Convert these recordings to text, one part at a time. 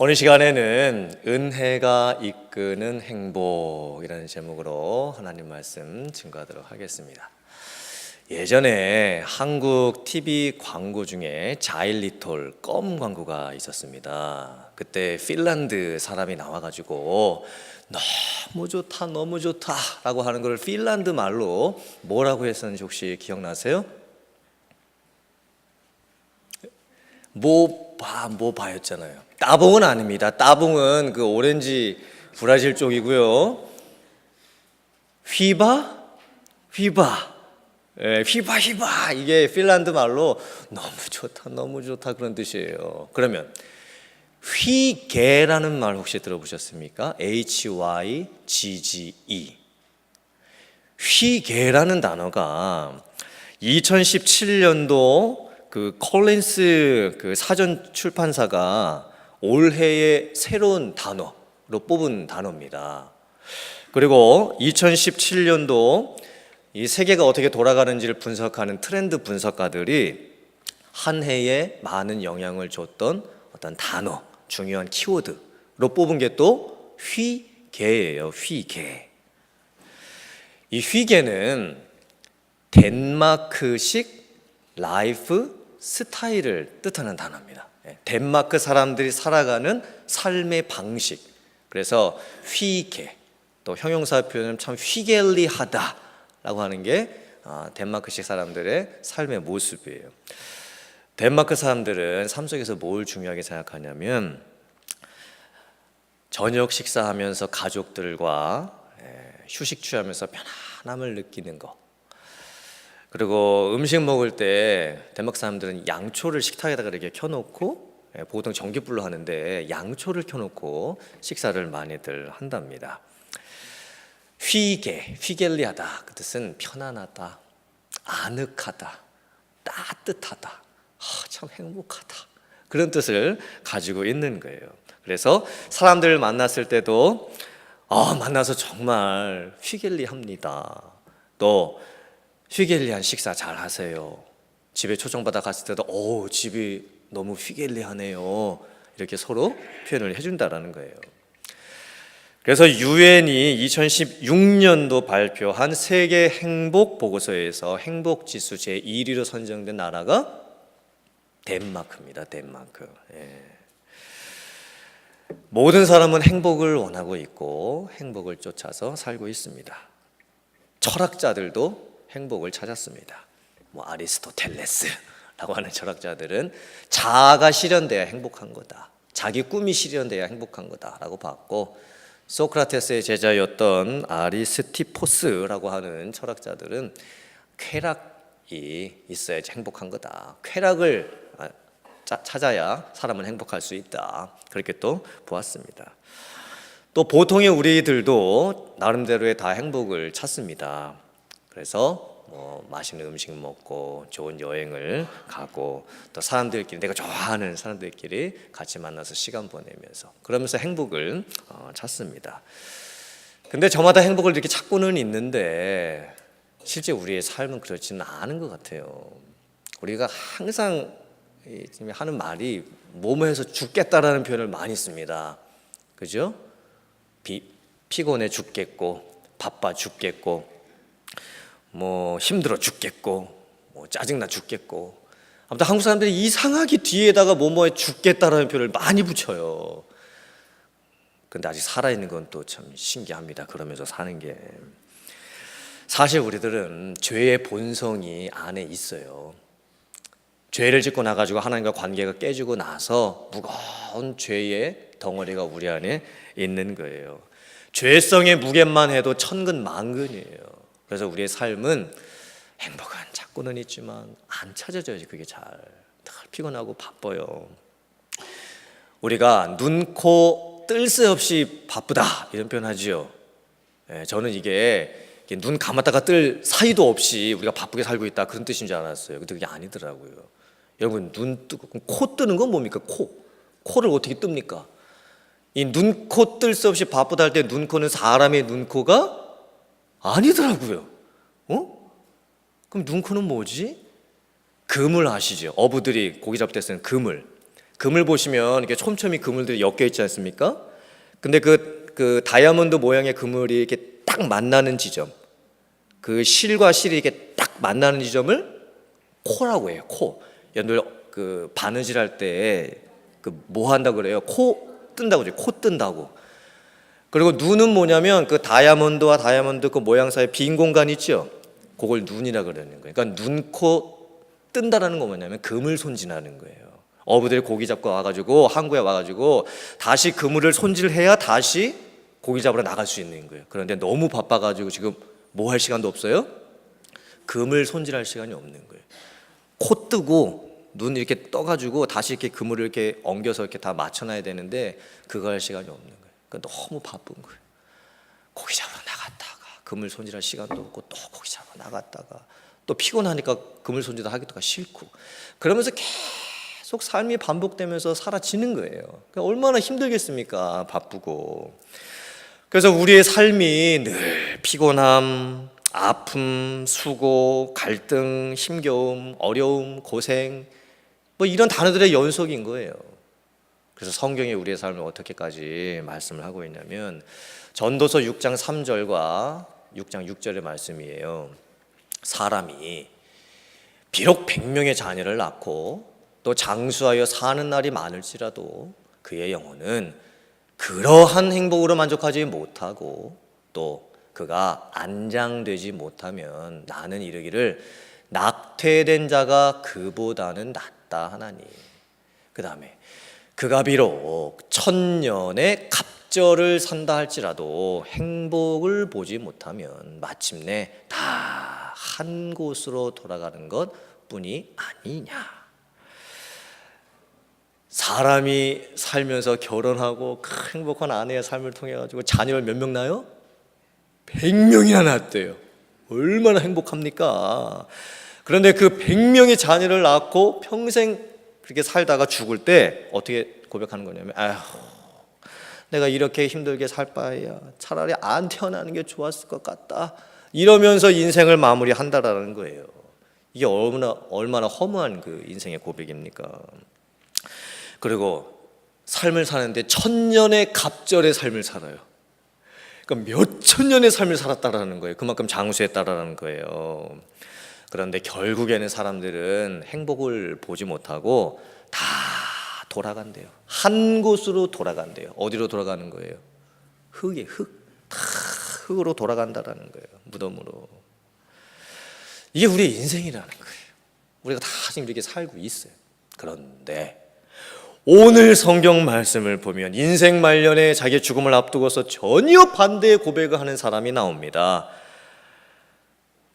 오늘 시간에는 은혜가 이끄는 행복이라는 제목으로 하나님 말씀 증거하도록 하겠습니다. 예전에 한국 TV 광고 중에 자일리톨 껌 광고가 있었습니다. 그때 핀란드 사람이 나와가지고 너무 좋다, 너무 좋다라고 하는 걸 핀란드 말로 뭐라고 했었는지 혹시 기억나세요? 모바 모바였잖아요. 따봉은 아닙니다. 따봉은 그 오렌지 브라질 쪽이고요. 휘바 휘바 예, 휘바 휘바 이게 핀란드 말로 너무 좋다 너무 좋다 그런 뜻이에요. 그러면 휘게라는 말 혹시 들어보셨습니까? H Y G G E 휘게라는 단어가 2017년도 그 콜린스 그 사전 출판사가 올해의 새로운 단어로 뽑은 단어입니다. 그리고 2017년도 이 세계가 어떻게 돌아가는지를 분석하는 트렌드 분석가들이 한 해에 많은 영향을 줬던 어떤 단어, 중요한 키워드로 뽑은 게 또 휘개예요. 휘개. 이 휘개는 덴마크식 라이프 스타일을 뜻하는 단어입니다. 예, 덴마크 사람들이 살아가는 삶의 방식. 그래서 휘게 또 형용사 표현은 참 휘겔리하다라고 하는 게 아, 덴마크식 사람들의 삶의 모습이에요. 덴마크 사람들은 삶 속에서 뭘 중요하게 생각하냐면 저녁 식사하면서 가족들과 예, 휴식 취하면서 편안함을 느끼는 거. 그리고 음식 먹을 때 덴마크 사람들은 양초를 식탁에다가 이렇게 켜놓고 예, 보통 전기불로 하는데 양초를 켜놓고 식사를 많이들 한답니다. 휘게, 휘겔리하다 그 뜻은 편안하다, 아늑하다, 따뜻하다, 아, 참 행복하다 그런 뜻을 가지고 있는 거예요. 그래서 사람들 만났을 때도 아, 만나서 정말 휘겔리합니다. 또 휘겔리한 식사 잘 하세요. 집에 초청받아 갔을 때도 오 집이 너무 휘겔리하네요. 이렇게 서로 표현을 해준다라는 거예요. 그래서 유엔이 2016년도 발표한 세계 행복 보고서에서 행복 지수 제 1위로 선정된 나라가 덴마크입니다. 덴마크. 예. 모든 사람은 행복을 원하고 있고 행복을 쫓아서 살고 있습니다. 철학자들도 행복을 찾았습니다. 뭐 아리스토텔레스라고 하는 철학자들은 자아가 실현돼야 행복한 거다. 자기 꿈이 실현돼야 행복한 거다라고 봤고 소크라테스의 제자였던 아리스티포스라고 하는 철학자들은 쾌락이 있어야지 행복한 거다. 쾌락을 아, 짜- 찾아야 사람은 행복할 수 있다. 그렇게 또 보았습니다. 또 보통의 우리들도 나름대로의 다 행복을 찾습니다. 그래서 뭐 맛있는 음식 먹고 좋은 여행을 가고 또 사람들끼리 내가 좋아하는 사람들끼리 같이 만나서 시간 보내면서 그러면서 행복을 어, 찾습니다. 근데 저마다 행복을 이렇게 찾고는 있는데 실제 우리의 삶은 그렇지는 않은 것 같아요. 우리가 항상 하는 말이 몸에서 죽겠다라는 표현을 많이 씁니다. 그죠? 비, 피곤해 죽겠고 바빠 죽겠고 뭐 힘들어 죽겠고 뭐 짜증나 죽겠고 아무튼 한국 사람들이 이상하게 뒤에다가 뭐뭐에 죽겠다라는 표현을 많이 붙여요. 근데 아직 살아있는 건 또 참 신기합니다. 그러면서 사는 게 사실 우리들은 죄의 본성이 안에 있어요. 죄를 짓고 나가지고 하나님과 관계가 깨지고 나서 무거운 죄의 덩어리가 우리 안에 있는 거예요. 죄성의 무게만 해도 천근 만근이에요. 그래서 우리의 삶은 행복은 찾고는 있지만 안 찾아져야지 그게 잘. 늘 피곤하고 바빠요. 우리가 눈, 코, 뜰 새 없이 바쁘다 이런 표현 하지요. 예, 저는 이게 눈 감았다가 뜰 사이도 없이 우리가 바쁘게 살고 있다 그런 뜻인 줄 알았어요. 근데 그게 아니더라고요. 여러분 눈 뜨고 코 뜨는 건 뭡니까? 코. 코를 어떻게 뜹니까? 이 눈, 코뜰새 없이 바쁘다 할 때 눈, 코는 사람의 눈, 코가 아니더라고요. 어? 그럼 눈, 코는 뭐지? 그물 아시죠? 어부들이 고기 잡을 때 쓰는 그물. 금을 보시면 이렇게 촘촘히 그물들이 엮여 있지 않습니까? 근데 그, 그 다이아몬드 모양의 그물이 이렇게 딱 만나는 지점, 그 실과 실이 이렇게 딱 만나는 지점을 코라고 해요. 코. 여러분들 그 바느질 할 때 그 뭐 한다 그래요? 코 뜬다고 그러죠. 코 뜬다고. 그리고 눈은 뭐냐면 그 다이아몬드와 다이아몬드 그 모양 사이에 빈 공간 있죠. 그걸 눈이라 그러는 거예요. 그러니까 눈, 코 뜬다라는 거 뭐냐면 금을 손질하는 거예요. 어부들이 고기 잡고 와가지고 항구에 와가지고 다시 그물을 손질해야 다시 고기 잡으러 나갈 수 있는 거예요. 그런데 너무 바빠가지고 지금 뭐 할 시간도 없어요? 금을 손질할 시간이 없는 거예요. 코 뜨고 눈 이렇게 떠가지고 다시 이렇게 그물을 이렇게 엉겨서 이렇게 다 맞춰놔야 되는데 그거 할 시간이 없는 거예요. 그러니까 너무 바쁜 거예요. 고기 잡으러 나갔다가 그물 손질할 시간도 없고 또 고기 잡으러 나갔다가 또 피곤하니까 그물 손질 하기도 싫고 그러면서 계속 삶이 반복되면서 사라지는 거예요. 그러니까 얼마나 힘들겠습니까? 바쁘고. 그래서 우리의 삶이 늘 피곤함, 아픔, 수고, 갈등, 힘겨움, 어려움, 고생 뭐 이런 단어들의 연속인 거예요. 그래서 성경이 우리의 삶을 어떻게까지 말씀을 하고 있냐면 전도서 6장 3절과 6장 6절의 말씀이에요. 사람이 비록 백명의 자녀를 낳고 또 장수하여 사는 날이 많을지라도 그의 영혼은 그러한 행복으로 만족하지 못하고 또 그가 안장되지 못하면 나는 이르기를 낙퇴된 자가 그보다는 낫다 하나니 그 다음에 그가 비록 천년의 갑절을 산다 할지라도 행복을 보지 못하면 마침내 다 한 곳으로 돌아가는 것 뿐이 아니냐. 사람이 살면서 결혼하고 큰 행복한 아내의 삶을 통해 가지고 자녀를 몇 명 낳아요? 100명이나 낳았대요. 얼마나 행복합니까? 그런데 그 100명의 자녀를 낳고 평생 그렇게 살다가 죽을 때 어떻게 고백하는 거냐면 아휴 내가 이렇게 힘들게 살 바에야 차라리 안 태어나는 게 좋았을 것 같다. 이러면서 인생을 마무리한다라는 거예요. 이게 얼마나 얼마나 허무한 그 인생의 고백입니까? 그리고 삶을 사는데 천년의 갑절의 삶을 살아요. 그러니까 몇 천 년의 삶을 살았다라는 거예요. 그만큼 장수했다라는 거예요. 그런데 결국에는 사람들은 행복을 보지 못하고 다 돌아간대요. 한 곳으로 돌아간대요. 어디로 돌아가는 거예요? 흙에 흙. 다 흙으로 돌아간다라는 거예요. 무덤으로. 이게 우리의 인생이라는 거예요. 우리가 다 지금 이렇게 살고 있어요. 그런데 오늘 성경 말씀을 보면 인생 말년에 자기 죽음을 앞두고서 전혀 반대의 고백을 하는 사람이 나옵니다.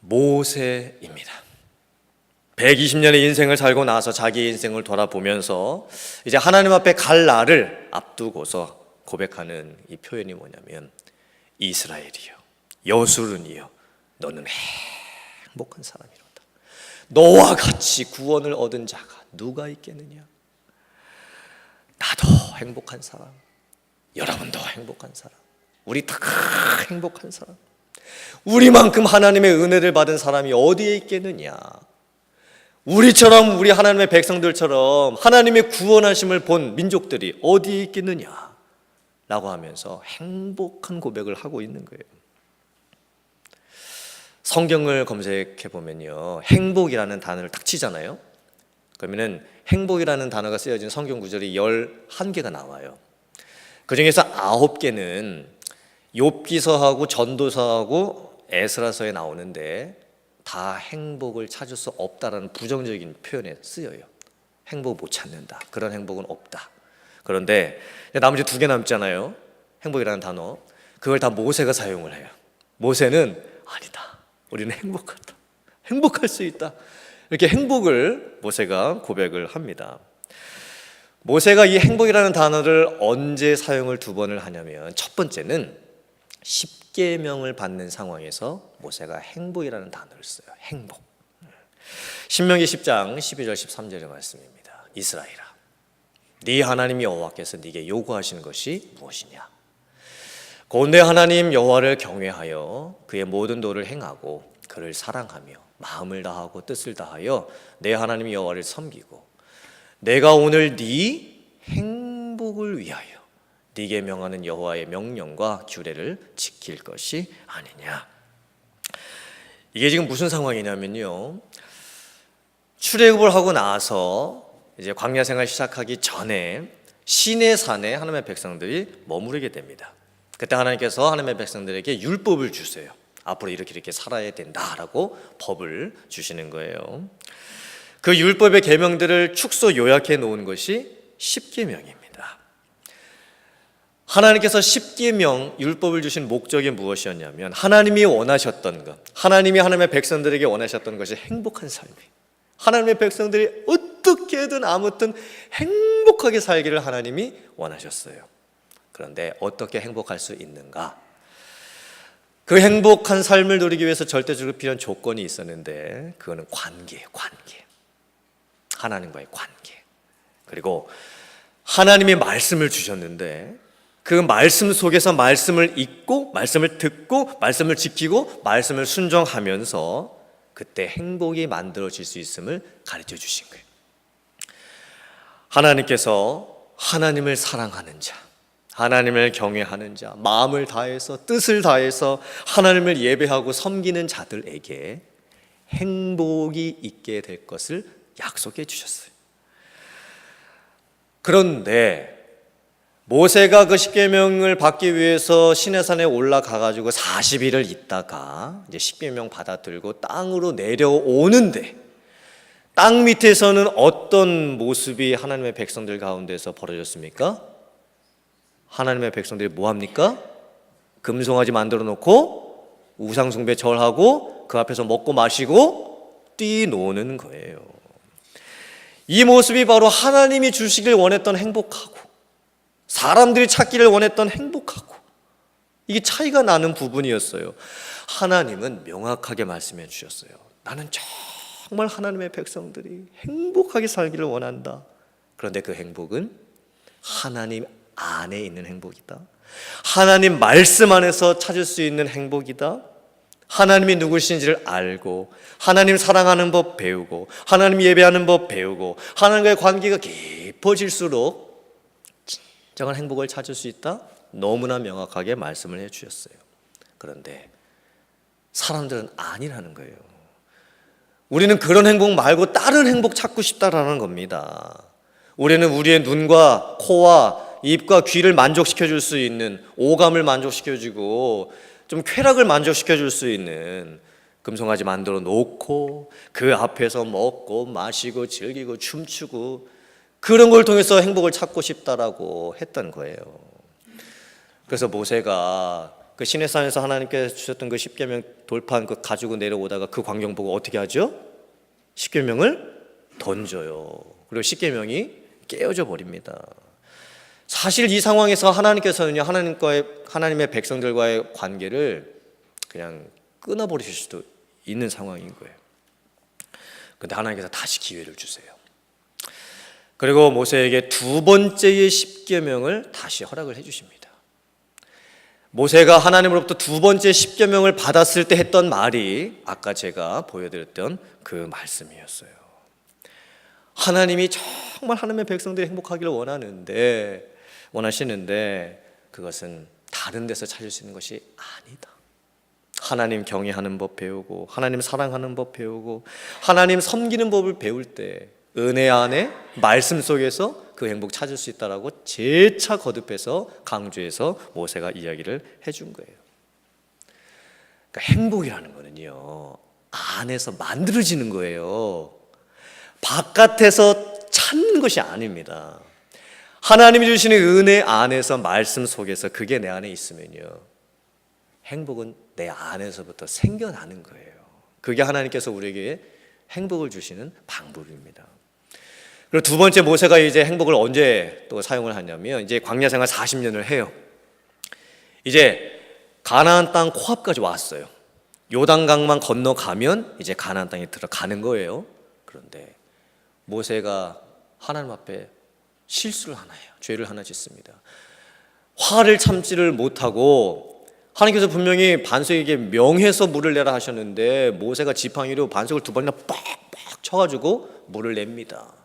모세입니다. 120년의 인생을 살고 나서 자기 인생을 돌아보면서 이제 하나님 앞에 갈 날을 앞두고서 고백하는 이 표현이 뭐냐면 이스라엘이여 여수른이여 너는 행복한 사람이로다. 너와 같이 구원을 얻은 자가 누가 있겠느냐? 나도 행복한 사람, 여러분도 행복한 사람, 우리 다 행복한 사람. 우리만큼 하나님의 은혜를 받은 사람이 어디에 있겠느냐? 우리처럼 우리 하나님의 백성들처럼 하나님의 구원하심을 본 민족들이 어디에 있겠느냐? 라고 하면서 행복한 고백을 하고 있는 거예요. 성경을 검색해 보면요. 행복이라는 단어를 딱 치잖아요. 그러면은 행복이라는 단어가 쓰여진 성경 구절이 11개가 나와요. 그 중에서 9개는 욥기서하고 전도서하고 에스라서에 나오는데 다 행복을 찾을 수 없다라는 부정적인 표현에 쓰여요. 행복 못 찾는다. 그런 행복은 없다. 그런데 나머지 두 개 남잖아요. 행복이라는 단어. 그걸 다 모세가 사용을 해요. 모세는 아니다. 우리는 행복하다. 행복할 수 있다. 이렇게 행복을 모세가 고백을 합니다. 모세가 이 행복이라는 단어를 언제 사용을 두 번을 하냐면 첫 번째는 십계명을 받는 상황에서 모세가 행복이라는 단어를 써요. 행복. 신명기 10장 12절 13절의 말씀입니다. 이스라엘아 네 하나님 여호와께서 네게 요구하시는 것이 무엇이냐? 고대 하나님 여호와를 경외하여 그의 모든 도를 행하고 그를 사랑하며 마음을 다하고 뜻을 다하여 내 하나님 여호와를 섬기고 내가 오늘 네 행복을 위하여 네게 명하는 여호와의 명령과 규례를 지킬 것이 아니냐. 이게 지금 무슨 상황이냐면요. 출애굽을 하고 나서 이제 광야 생활 시작하기 전에 시내 산에 하나님의 백성들이 머무르게 됩니다. 그때 하나님께서 하나님의 백성들에게 율법을 주세요. 앞으로 이렇게 이렇게 살아야 된다라고 법을 주시는 거예요. 그 율법의 계명들을 축소 요약해 놓은 것이 십계명입니다. 하나님께서 십계명 율법을 주신 목적이 무엇이었냐면 하나님이 원하셨던 것, 하나님이 하나님의 백성들에게 원하셨던 것이 행복한 삶이에요. 하나님의 백성들이 어떻게든 아무튼 행복하게 살기를 하나님이 원하셨어요. 그런데 어떻게 행복할 수 있는가? 그 행복한 삶을 누리기 위해서 절대적으로 필요한 조건이 있었는데 그거는 관계예요, 관계. 하나님과의 관계. 그리고 하나님이 말씀을 주셨는데 그 말씀 속에서 말씀을 읽고 말씀을 듣고 말씀을 지키고 말씀을 순종하면서 그때 행복이 만들어질 수 있음을 가르쳐 주신 거예요. 하나님께서 하나님을 사랑하는 자, 하나님을 경외하는 자, 마음을 다해서 뜻을 다해서 하나님을 예배하고 섬기는 자들에게 행복이 있게 될 것을 약속해 주셨어요. 그런데 모세가 그 십계명을 받기 위해서 시내산에 올라가 가지고 40일을 있다가 이제 십계명 받아 들고 땅으로 내려오는데 땅 밑에서는 어떤 모습이 하나님의 백성들 가운데서 벌어졌습니까? 하나님의 백성들이 뭐 합니까? 금송아지 만들어 놓고 우상 숭배 절하고 그 앞에서 먹고 마시고 뛰노는 거예요. 이 모습이 바로 하나님이 주시길 원했던 행복하고 사람들이 찾기를 원했던 행복하고 이게 차이가 나는 부분이었어요. 하나님은 명확하게 말씀해 주셨어요. 나는 정말 하나님의 백성들이 행복하게 살기를 원한다. 그런데 그 행복은 하나님 안에 있는 행복이다. 하나님 말씀 안에서 찾을 수 있는 행복이다. 하나님이 누구신지를 알고 하나님 사랑하는 법 배우고 하나님 예배하는 법 배우고 하나님과의 관계가 깊어질수록 진정한 행복을 찾을 수 있다. 너무나 명확하게 말씀을 해 주셨어요. 그런데 사람들은 아니라는 거예요. 우리는 그런 행복 말고 다른 행복 찾고 싶다라는 겁니다. 우리는 우리의 눈과 코와 입과 귀를 만족시켜 줄 수 있는 오감을 만족시켜 주고 좀 쾌락을 만족시켜 줄 수 있는 금송아지 만들어 놓고 그 앞에서 먹고 마시고 즐기고 춤추고 그런 걸 통해서 행복을 찾고 싶다라고 했던 거예요. 그래서 모세가 그 시내산에서 하나님께서 주셨던 그 십계명 돌판 그 가지고 내려오다가 그 광경 보고 어떻게 하죠? 십계명을 던져요. 그리고 십계명이 깨어져 버립니다. 사실 이 상황에서 하나님께서는요 하나님과의 하나님의 백성들과의 관계를 그냥 끊어버리실 수도 있는 상황인 거예요. 근데 하나님께서 다시 기회를 주세요. 그리고 모세에게 두 번째의 십계명을 다시 허락을 해주십니다. 모세가 하나님으로부터 두 번째 십계명을 받았을 때 했던 말이 아까 제가 보여드렸던 그 말씀이었어요. 하나님이 정말 하나님의 백성들이 행복하기를 원하는데 원하시는데 그것은 다른 데서 찾을 수 있는 것이 아니다. 하나님 경외하는 법 배우고 하나님 사랑하는 법 배우고 하나님 섬기는 법을 배울 때 은혜 안에 말씀 속에서 그 행복 찾을 수 있다라고 재차 거듭해서 강조해서 모세가 이야기를 해준 거예요. 그러니까 행복이라는 거는요 안에서 만들어지는 거예요. 바깥에서 찾는 것이 아닙니다. 하나님이 주시는 은혜 안에서 말씀 속에서 그게 내 안에 있으면요. 행복은 내 안에서부터 생겨나는 거예요. 그게 하나님께서 우리에게 행복을 주시는 방법입니다. 그리고 두 번째 모세가 이제 행복을 언제 또 사용을 하냐면 이제 광야 생활 40년을 해요. 이제 가나안 땅 코앞까지 왔어요. 요단강만 건너가면 이제 가나안 땅에 들어가는 거예요. 그런데 모세가 하나님 앞에 실수를 하나 해요. 죄를 하나 짓습니다. 화를 참지를 못하고 하나님께서 분명히 반석에게 명해서 물을 내라 하셨는데 모세가 지팡이로 반석을 두 번이나 빡빡 쳐가지고 물을 냅니다.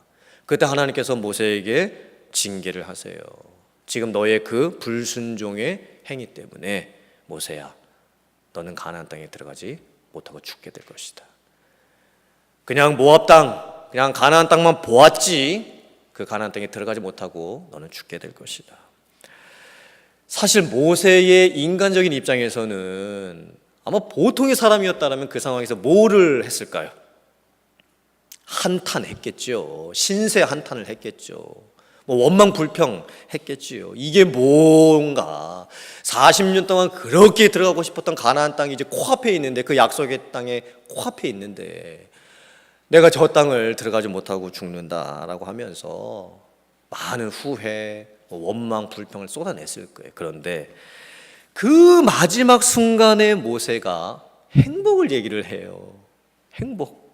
그때 하나님께서 모세에게 징계를 하세요. 지금 너의 그 불순종의 행위 때문에 모세야, 너는 가나안 땅에 들어가지 못하고 죽게 될 것이다. 그냥 모압 땅, 그냥 가나안 땅만 보았지 그 가나안 땅에 들어가지 못하고 너는 죽게 될 것이다. 사실 모세의 인간적인 입장에서는 아마 보통의 사람이었다면 그 상황에서 뭐를 했을까요? 한탄했겠죠. 신세 한탄을 했겠죠. 뭐 원망 불평 했겠지요. 이게 뭔가 40년 동안 그렇게 들어가고 싶었던 가나안 땅이 이제 코앞에 있는데 그 약속의 땅에 코앞에 있는데 내가 저 땅을 들어가지 못하고 죽는다라고 하면서 많은 후회, 뭐 원망, 불평을 쏟아냈을 거예요. 그런데 그 마지막 순간에 모세가 행복을 얘기를 해요. 행복.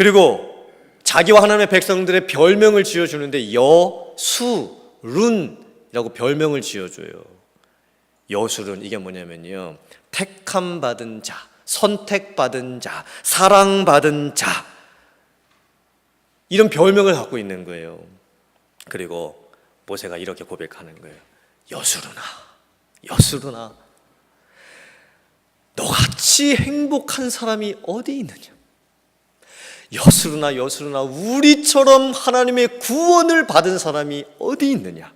그리고 자기와 하나님의 백성들의 별명을 지어주는데 여수 룬이라고 별명을 지어줘요. 여수룬 이게 뭐냐면요. 택함 받은 자, 선택받은 자, 사랑받은 자 이런 별명을 갖고 있는 거예요. 그리고 모세가 이렇게 고백하는 거예요. 여수루나, 여수루나, 너같이 행복한 사람이 어디 있느냐? 여수루나 여수루나 우리처럼 하나님의 구원을 받은 사람이 어디 있느냐?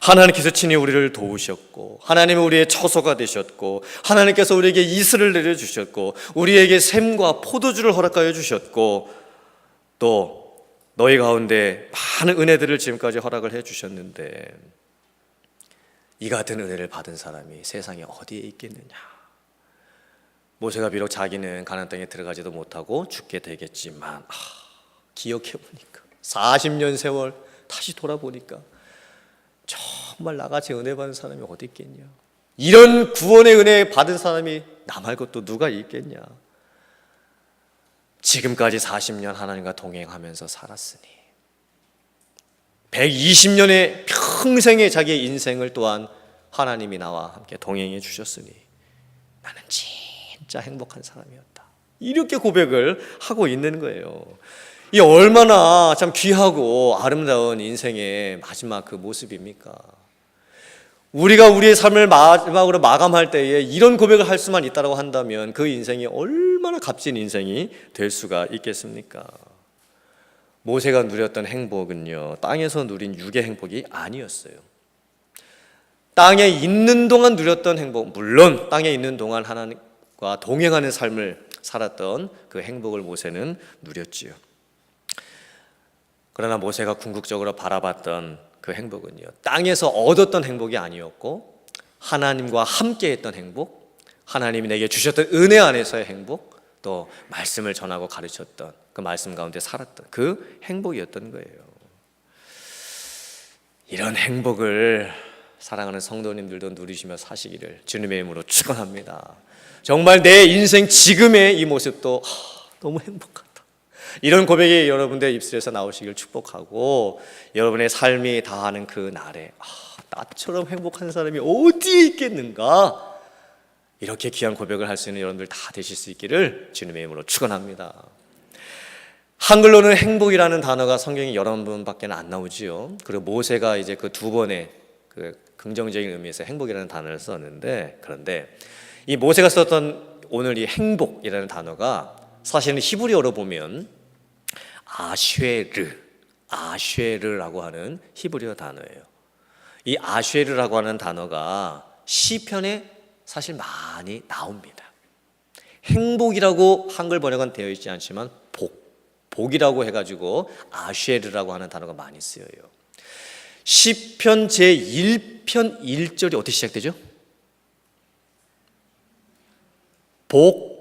하나님께서 친히 우리를 도우셨고 하나님은 우리의 처소가 되셨고 하나님께서 우리에게 이슬을 내려 주셨고 우리에게 샘과 포도주를 허락하여 주셨고 또 너희 가운데 많은 은혜들을 지금까지 허락을 해 주셨는데 이 같은 은혜를 받은 사람이 세상에 어디에 있겠느냐? 모세가 비록 자기는 가나안 땅에 들어가지도 못하고 죽게 되겠지만 아, 기억해 보니까 40년 세월 다시 돌아보니까 정말 나같이 은혜 받은 사람이 어디 있겠냐? 이런 구원의 은혜 받은 사람이 나 말고 또 누가 있겠냐? 지금까지 40년 하나님과 동행하면서 살았으니 120년의 평생의 자기의 인생을 또한 하나님이 나와 함께 동행해 주셨으니 나는 진짜 행복한 사람이었다. 이렇게 고백을 하고 있는 거예요. 이 얼마나 참 귀하고 아름다운 인생의 마지막 그 모습입니까? 우리가 우리의 삶을 마지막으로 마감할 때에 이런 고백을 할 수만 있다고 한다면 그 인생이 얼마나 값진 인생이 될 수가 있겠습니까? 모세가 누렸던 행복은요, 땅에서 누린 육의 행복이 아니었어요. 땅에 있는 동안 누렸던 행복, 물론 땅에 있는 동안 하나님 과 동행하는 삶을 살았던 그 행복을 모세는 누렸지요. 그러나 모세가 궁극적으로 바라봤던 그 행복은요. 땅에서 얻었던 행복이 아니었고 하나님과 함께 했던 행복, 하나님이 내게 주셨던 은혜 안에서의 행복, 또 말씀을 전하고 가르쳤던 그 말씀 가운데 살았던 그 행복이었던 거예요. 이런 행복을 사랑하는 성도님들도 누리시며 사시기를 주님의 이름으로 축원합니다. 정말 내 인생 지금의 이 모습도 하, 너무 행복하다. 이런 고백이 여러분들 입술에서 나오시길 축복하고 여러분의 삶이 다하는 그 날에 아, 나처럼 행복한 사람이 어디 있겠는가? 이렇게 귀한 고백을 할 수 있는 여러분들 다 되실 수 있기를 주님의 이름으로 축원합니다. 한글로는 행복이라는 단어가 성경에 여러 번밖에 안 나오지요. 그리고 모세가 이제 그 두 번의 그 긍정적인 의미에서 행복이라는 단어를 썼는데 그런데 이 모세가 썼던 오늘 이 행복이라는 단어가 사실은 히브리어로 보면 아쉐르, 아쉐르라고 하는 히브리어 단어예요. 이 아쉐르라고 하는 단어가 시편에 사실 많이 나옵니다. 행복이라고 한글 번역은 되어 있지 않지만 복, 복이라고 해가지고 아쉐르라고 하는 단어가 많이 쓰여요. 시편 제 1편 1절이 어떻게 시작되죠? 복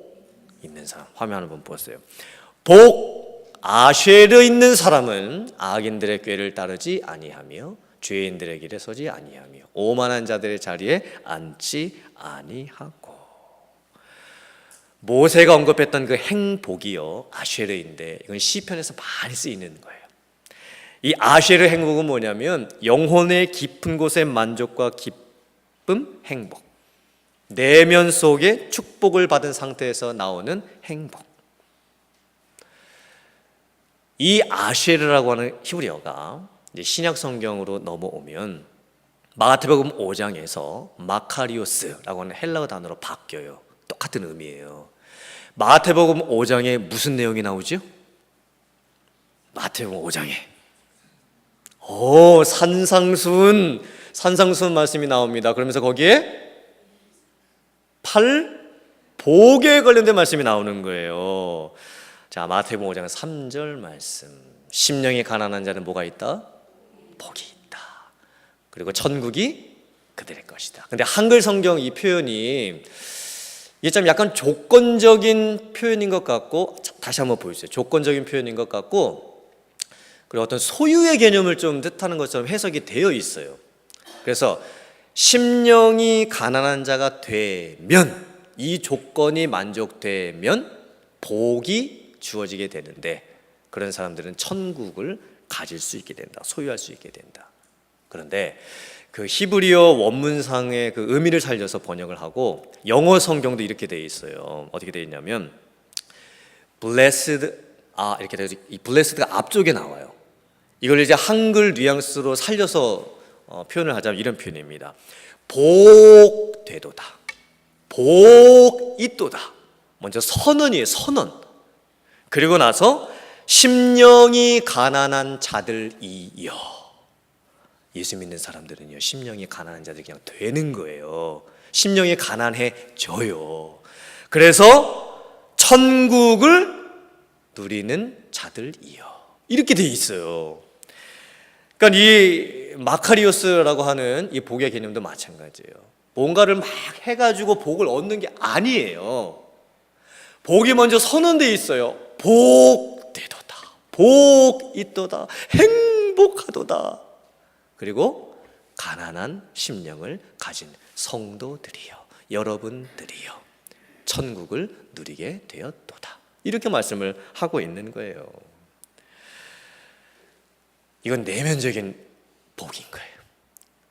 있는 사람 화면 한번 보세요. 복 아쉐르 있는 사람은 악인들의 꾀를 따르지 아니하며 죄인들의 길에 서지 아니하며 오만한 자들의 자리에 앉지 아니하고 모세가 언급했던 그 행복이요 아쉐르인데 이건 시편에서 많이 쓰이는 거예요. 이 아쉐르 행복은 뭐냐면 영혼의 깊은 곳의 만족과 기쁨, 행복. 내면 속에 축복을 받은 상태에서 나오는 행복. 이 아쉐르라고 하는 히브리어가 신약 성경으로 넘어오면 마가복음 5장에서 마카리오스라고 하는 헬라어 단어로 바뀌어요. 똑같은 의미예요. 마태복음 5장에 무슨 내용이 나오죠? 마태복음 5장에 오 산상순 산상순 말씀이 나옵니다. 그러면서 거기에 팔 복에 관련된 말씀이 나오는 거예요. 자 마태복음 5장 3절 말씀 심령이 가난한 자는 뭐가 있다? 복이 있다. 그리고 천국이 그들의 것이다. 근데 한글 성경 이 표현이 이게 좀 약간 조건적인 표현인 것 같고 자, 다시 한번 보여주세요. 조건적인 표현인 것 같고 그리고 어떤 소유의 개념을 좀 뜻하는 것처럼 해석이 되어 있어요. 그래서 심령이 가난한 자가 되면 이 조건이 만족되면 복이 주어지게 되는데 그런 사람들은 천국을 가질 수 있게 된다. 소유할 수 있게 된다. 그런데 그 히브리어 원문상의 그 의미를 살려서 번역을 하고 영어 성경도 이렇게 되어 있어요. 어떻게 되어 있냐면 blessed 아 이렇게 되어 이 blessed가 앞쪽에 나와요. 이걸 이제 한글 뉘앙스로 살려서 어, 표현을 하자면 이런 표현입니다. 복되도다. 복 있도다. 먼저 선언이에요. 선언. 그리고 나서 심령이 가난한 자들이여. 예수 믿는 사람들은요, 심령이 가난한 자들 그냥 되는 거예요. 심령이 가난해져요. 그래서 천국을 누리는 자들이요. 이렇게 돼 있어요. 그러니까 이 마카리오스라고 하는 이 복의 개념도 마찬가지예요. 뭔가를 막 해가지고 복을 얻는 게 아니에요. 복이 먼저 선언돼 있어요. 복 되도다. 복 있도다. 행복하도다. 그리고 가난한 심령을 가진 성도들이여 여러분들이여 천국을 누리게 되었도다. 이렇게 말씀을 하고 있는 거예요. 이건 내면적인 복인 거예요.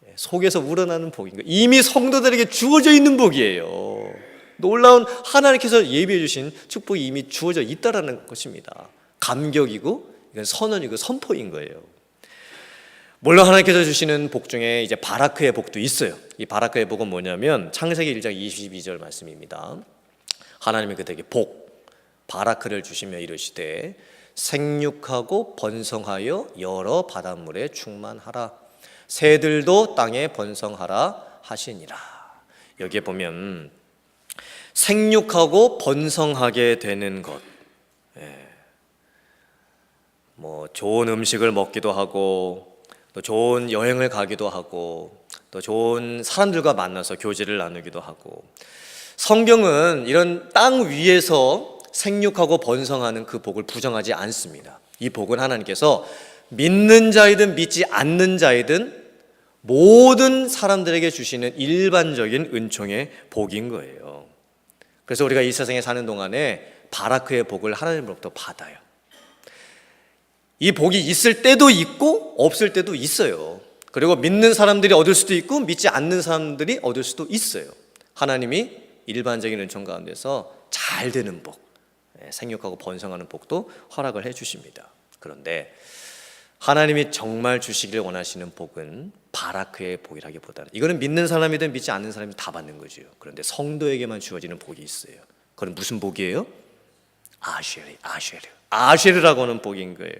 예, 속에서 우러나는 복인 거예요. 이미 성도들에게 주어져 있는 복이에요. 놀라운 하나님께서 예비해 주신 축복이 이미 주어져 있다라는 것입니다. 감격이고 이건 선언이고 선포인 거예요. 물론 하나님께서 주시는 복 중에 이제 바라크의 복도 있어요. 이 바라크의 복은 뭐냐면 창세기 1장 22절 말씀입니다. 하나님이 그들에게 복 바라크를 주시며 이르시되 생육하고 번성하여 여러 바닷물에 충만하라 새들도 땅에 번성하라 하시니라. 여기에 보면 생육하고 번성하게 되는 것. 예. 뭐 좋은 음식을 먹기도 하고 또 좋은 여행을 가기도 하고 또 좋은 사람들과 만나서 교제를 나누기도 하고 성경은 이런 땅 위에서 생육하고 번성하는 그 복을 부정하지 않습니다. 이 복은 하나님께서 믿는 자이든 믿지 않는 자이든 모든 사람들에게 주시는 일반적인 은총의 복인 거예요. 그래서 우리가 이 세상에 사는 동안에 바라크의 복을 하나님으로부터 받아요. 이 복이 있을 때도 있고 없을 때도 있어요. 그리고 믿는 사람들이 얻을 수도 있고 믿지 않는 사람들이 얻을 수도 있어요. 하나님이 일반적인 은총 가운데서 잘 되는 복, 예, 생육하고 번성하는 복도 허락을 해 주십니다. 그런데 하나님이 정말 주시기를 원하시는 복은 바라크의 복이라기보다는 이거는 믿는 사람이든 믿지 않는 사람이 다 받는 거죠. 그런데 성도에게만 주어지는 복이 있어요. 그건 무슨 복이에요? 아쉐르, 아쉐르, 아쉐르라고 하는 복인 거예요.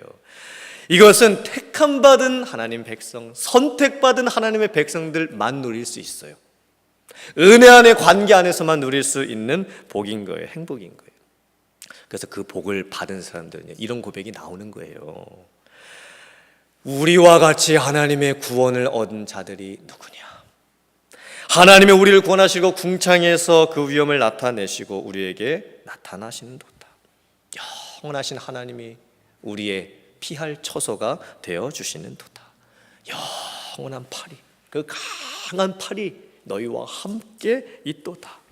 이것은 택함 받은 하나님 백성, 선택받은 하나님의 백성들만 누릴 수 있어요. 은혜 안의 관계 안에서만 누릴 수 있는 복인 거예요. 행복인 거예요. 그래서 그 복을 받은 사람들은 이런 고백이 나오는 거예요. 우리와 같이 하나님의 구원을 얻은 자들이 누구냐? 하나님의 우리를 구원하시고 궁창에서 그 위험을 나타내시고 우리에게 나타나시는 도다. 영원하신 하나님이 우리의 피할 처소가 되어 주시는 도다. 영원한 팔이 그 강한 팔이 너희와 함께 있도다.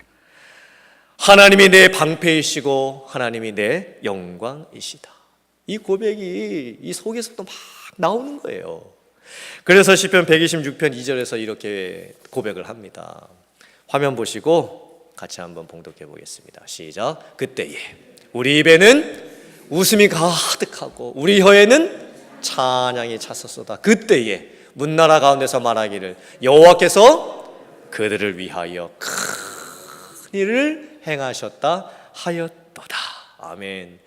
하나님이 내 방패이시고 하나님이 내 영광이시다. 이 고백이 이 속에서도 막 나오는 거예요. 그래서 시편 126편 2절에서 이렇게 고백을 합니다. 화면 보시고 같이 한번 봉독해 보겠습니다. 시작. 그때에 우리 입에는 웃음이 가득하고 우리 혀에는 찬양이 찼었소다. 그때에 문나라 가운데서 말하기를 여호와께서 그들을 위하여 큰 일을 행하셨다 하였도다. 아멘.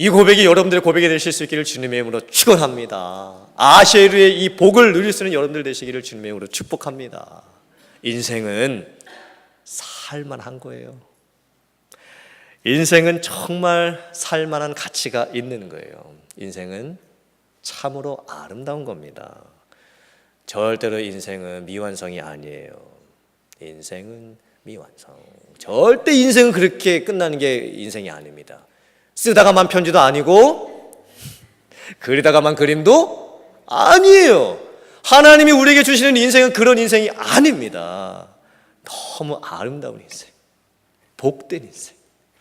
이 고백이 여러분들의 고백이 되실 수 있기를 주님의 이름으로 축원합니다. 아쉐르의 이 복을 누릴 수 있는 여러분들 되시기를 주님의 이름으로 축복합니다. 인생은 살만한 거예요. 인생은 정말 살만한 가치가 있는 거예요. 인생은 참으로 아름다운 겁니다. 절대로 인생은 미완성이 아니에요. 인생은 미완성. 절대 인생은 그렇게 끝나는 게 인생이 아닙니다. 쓰다가만 편지도 아니고 그리다가만 그림도 아니에요. 하나님이 우리에게 주시는 인생은 그런 인생이 아닙니다. 너무 아름다운 인생, 복된 인생,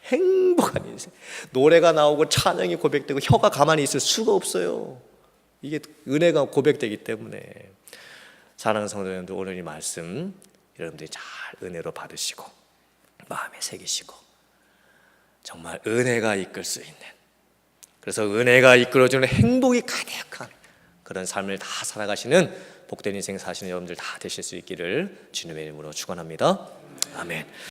행복한 인생. 노래가 나오고 찬양이 고백되고 혀가 가만히 있을 수가 없어요. 이게 은혜가 고백되기 때문에 사랑하는 성도 여러분들 오늘 이 말씀 여러분들이 잘 은혜로 받으시고 마음에 새기시고 정말 은혜가 이끌 수 있는 그래서 은혜가 이끌어주는 행복이 가득한 그런 삶을 다 살아가시는 복된 인생 사시는 여러분들 다 되실 수 있기를 주님의 이름으로 축원합니다. 아멘.